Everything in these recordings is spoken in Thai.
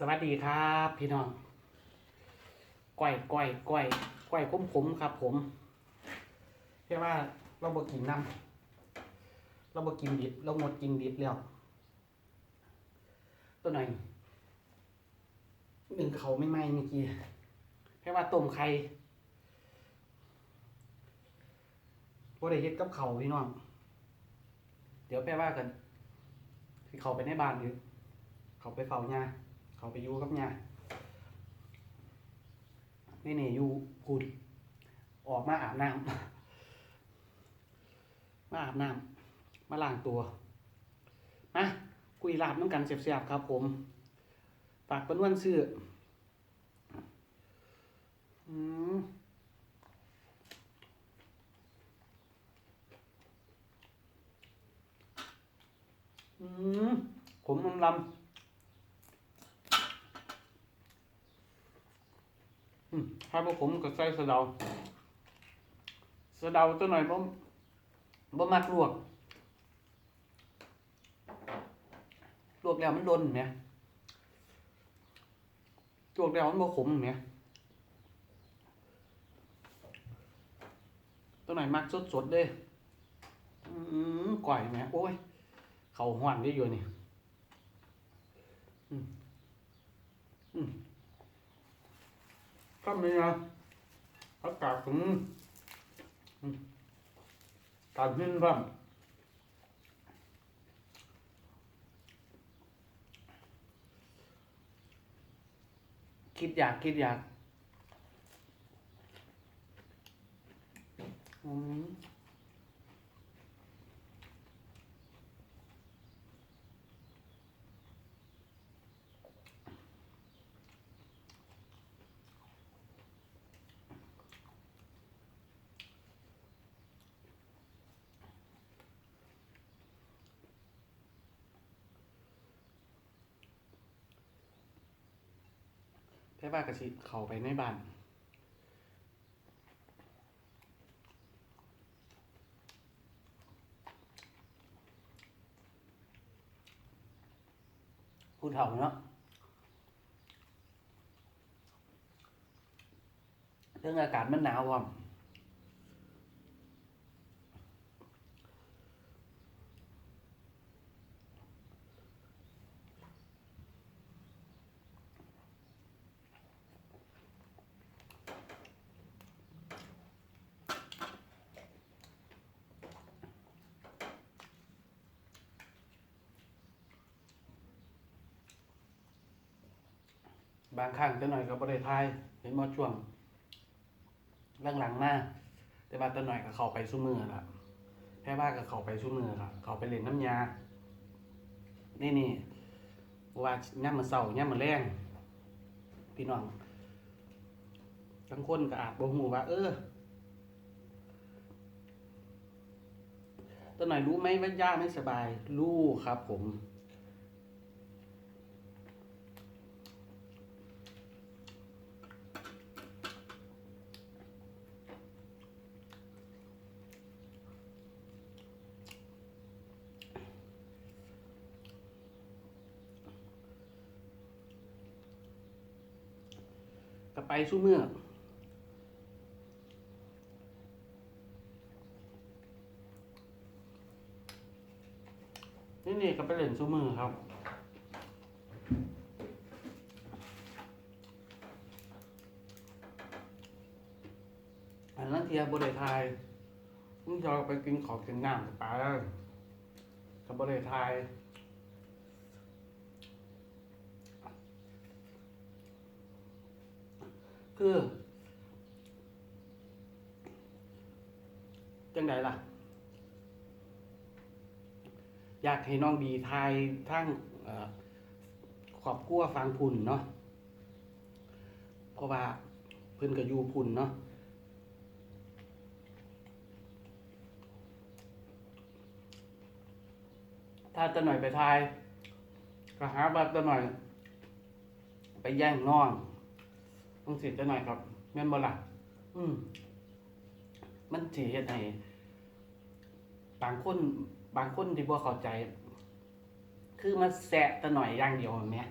สวัสดีครับพี่น้องก้อยก้อยก้อยก้อยขมขมครับ ผมเรียกว่าเราบ่กินน้ำเราบ่กินดิบ เราหมดกินดิบแล้วตัวหน่อยหนึ่งเขาไม่ไหม้เมื่อกี้แค่ว่าต้มไข่บ่ได้เฮ็ดกับเขาพี่น้องเดี๋ยวแปลว่ากันที่เขาไปในบ้านหรือเขาไปเฝ้าหญ้า เขาไปอยู่กับยานี่นี่อยู่พูดออกมาอาบน้ำมาอาบน้ำมาล้างตัวมาคุยลาบน้ำกันเสียบๆครับ ผมฝากเป็นวันซื้ออืมอืมขมลำลำ อืม ถ้าพวกผมก็ใส่สะเดาสะเดาตัวหน่อยบ่บ่มักลวก ลวกแล้วมันโดนไหมลวกแล้วมันบ่ขมไหมตัวไหนมักสดๆเด้อืมก่อยไหมโอ้ย เขาหวานได้อยู่นี่อืมอืม ก็มีนะอากาศถึงการหินบ้างคิดอยากคิดอยากอืม แค่ว่ากะชิเข้าไปในบ้านพูดเถ่าเนาะเรื่องอากาศมันหนาวว่ะ บางครั้งจะหน่อยก็บริทาย เห็นมอช่วงหลังๆมาแต่ว่าตัวหน่อยก็เข้าไปสู้มือละแค่ว่าก็เข้าไปสู้มือละเข้าไปเล่นน้ำยา นี่นี่ว่าย่ำมาเศร้าย่ำมาแรงพี่น้องบางคนก็อาจบ่ฮู้ว่า เออตัวหน่อยรู้ไหมว่าย่าไม่สบาย รู้ครับผม ก็ไปสู้เมื่อนี่นี่ก็ไปเล่นสู้มือครับอันนั้นเทียบริไทยมึงจะไปกินของกินน้ำกับปลาแล้วกับบริไทย คือจังไดล่ะ อยากให้น้องดีทายทั้งอขอบกลัวฟังพุ่นเนาะเพราะว่าเพิ่นก็อยู่พุ่นเนาะถ้าจะหน่อยไปทายก็หาบัตรจะหน่อย ไปแย่งน้อง ต้องเสิจะหน่อยครับแม่นบ่ล่ะอืม มันสิเฮ็ดให้บางคนบางคนที่บ่เข้าใจ คือมันแสะแตะหน่อยอย่างเดียวแม่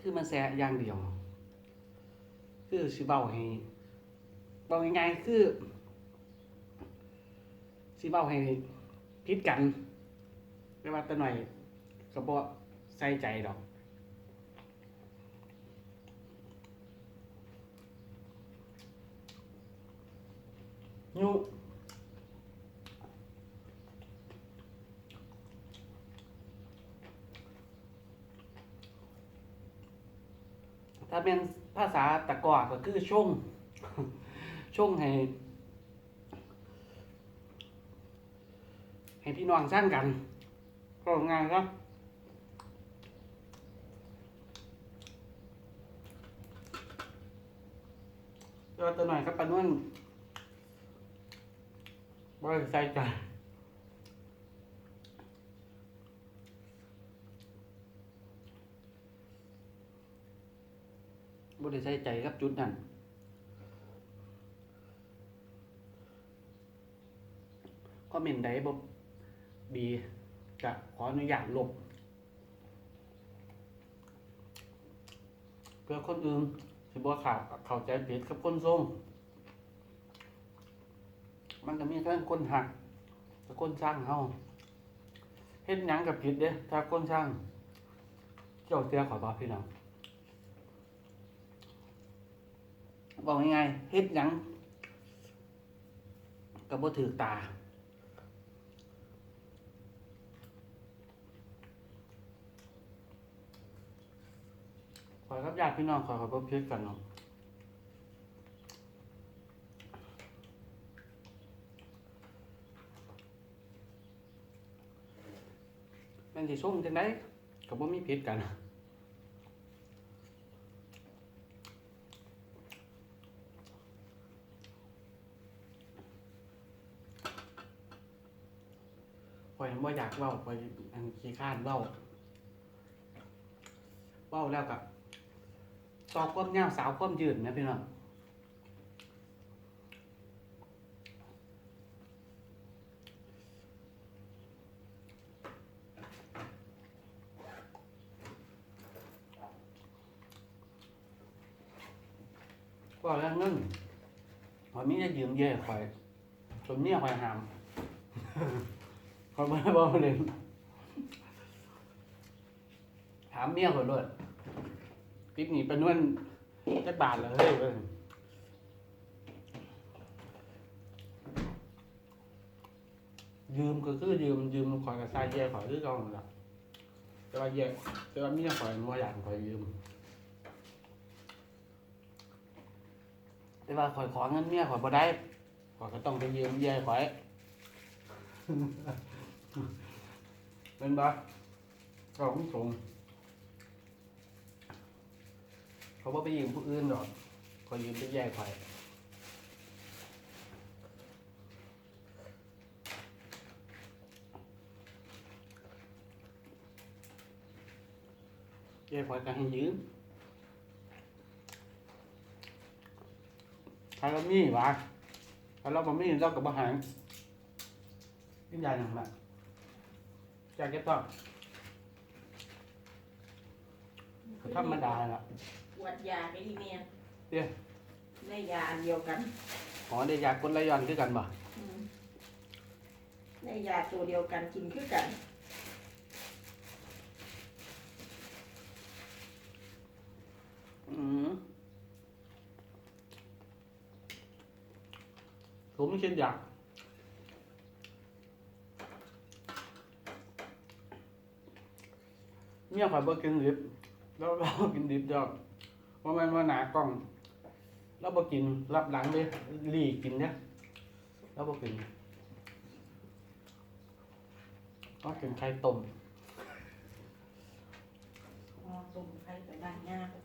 คือมันแสะอย่างเดียว คือสิเบาให้เบาง่ายๆคือสิเบาให้พิดกันไม่ว่าแต่หน่อยก็บ่ใส่ใจดอก ยุถ้าเป็นภาษาตะกอก็คือช่วงช่วงให้ให้พี่น้องสร้างกัน ก็งายครับเดี๋ยวตัวหน่อยครับปานวน บ่ได้ใส่ใจบ่ได้ใส่ใจกับจุดนั้นก็เมนใดบ่ดีจะขออนุญาตลบเพื่อคนอื่นสิบ่ขาดเข้าใจผิดกับคนทรง มันก็มีทั้งคนหักกับคนสร้างเฮาเฮ็ดหยังกับผิดเด้ถ้าคนสร้าง เจ้าเสียขอบอกพี่น้องบอกง่ายๆเฮ็ดหยังก็บ่ถือตาขอกับญาติพี่น้องขอขอบ่ผิดกันเนาะ แม่นสิส่งจังได๋ก็บ่มีผิดกันข่อยบ่อยากเว้าข่อยอันขี้คร้านเว้าเว้าแล้วก็ตอกความยาวสาวความยืดนะพี่น้องเว้าแล้วเงินข่อยมี แยืมเย่ข่อยจนเมียข่อยหามข่อยบ่ได้เว้าเล่นถามเมียข่อยโลดติดหนีเป็นวันจักบาทเลยเฮ้ยเว้ยยืมก็คือยืมยืมขอยกับทรายแย่ขอยคือเก่าหั่นล่ะแต่ว่าแย่แต่ว่าเมียขอยบ่อยากขอยยืม แต่ว่าขอยขอเงินเมียขอยบ่ได้ขอยก็ต้องไปยืมแย่อยเป็นบ่ก็ของสงเขาบ่ไปยืมผู้อื่นดอกขอยยืมไปแย่ขอยแย่ขอยก็ให้ยืม ถ้าเรามีวะถ้าเราบ่มีเราก็บ่หายยิ่งใหญ่หนังละจากจะต้องก็ธรรมดาละปวดยาไปที่เมียเดี๋ยวในยาอันเดียวกันอ๋อได้ยากกดไหลย้อนคือกันบ่อืมในยาตัวเดียวกันกินคือกัน อืม ผมไม่คิดอยากเมียข่อยบ่กินดิบแล้วเรากินดิบดอกว่ามันว่าหนากล้องเราบ่กินรับหลังเด้หลีกินเนี่ยเราบ่กินก็กินไข่ต้มอ๋อต้มไข่กับบ้านยาก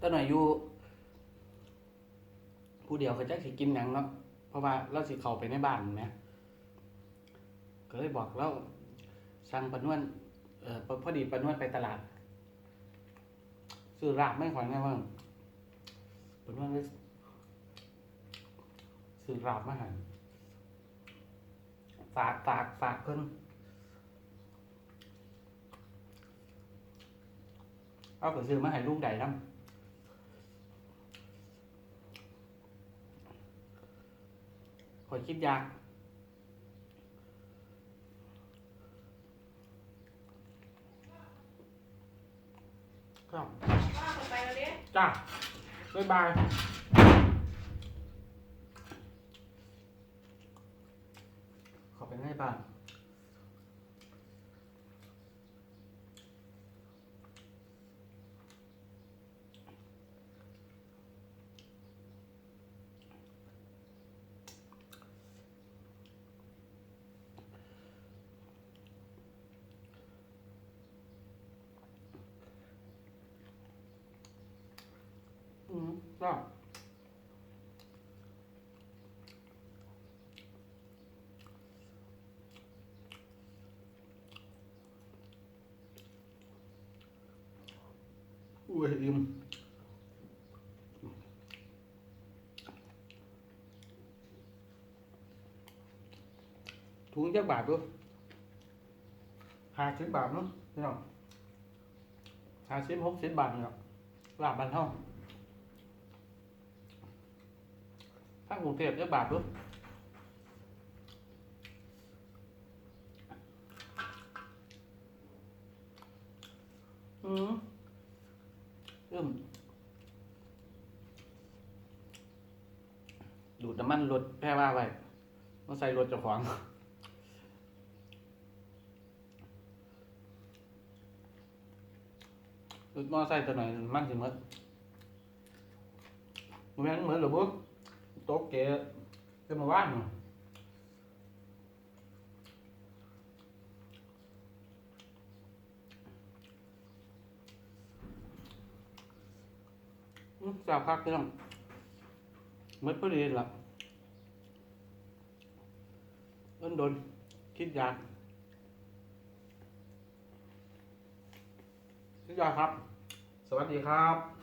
ตอนหน่อยอยู่ผู้เดียวเขาจะสิกินหยังเนาะเพราะว่าเราสิเข้าไปในบ้านแหมก็เลยบอกเราสั่งปานวนเอ่อพอดีปานวนไปตลาดซื้อราบไม่ขอยไงว่าปานวนเลยซื้อราบมาหันฝากฝากฝากเพิ่นเอาไปซื้อมาให้ลูกใดน้ำค อยคิดยากครับจ้าบ๊ายบายขอเป็นไงบ้าง อืมก็อุ้ยอิ่มถุงจักบาทด้วยห้าสิบบา ทเนาะพี่น้องห้าสิบหกสิบบาทเนาะลาบบันเท่าถ้ากรุงเทพจะบาทด้วยอืมเริ่มดูดน้ำมันรถแพร่ว่าไปต้องใส่รถเจ้าของรถมอไซค์ตัวหน่อยมันสิหมดมันแม่นเหมือนหรือบุ๊โต๊ะเก๋จะมาว่านอยู่อืมจะพักเรื่องมืดพอดีหละเอิ้นโดนคิดยาคิดยาครับ สวัสดีครับ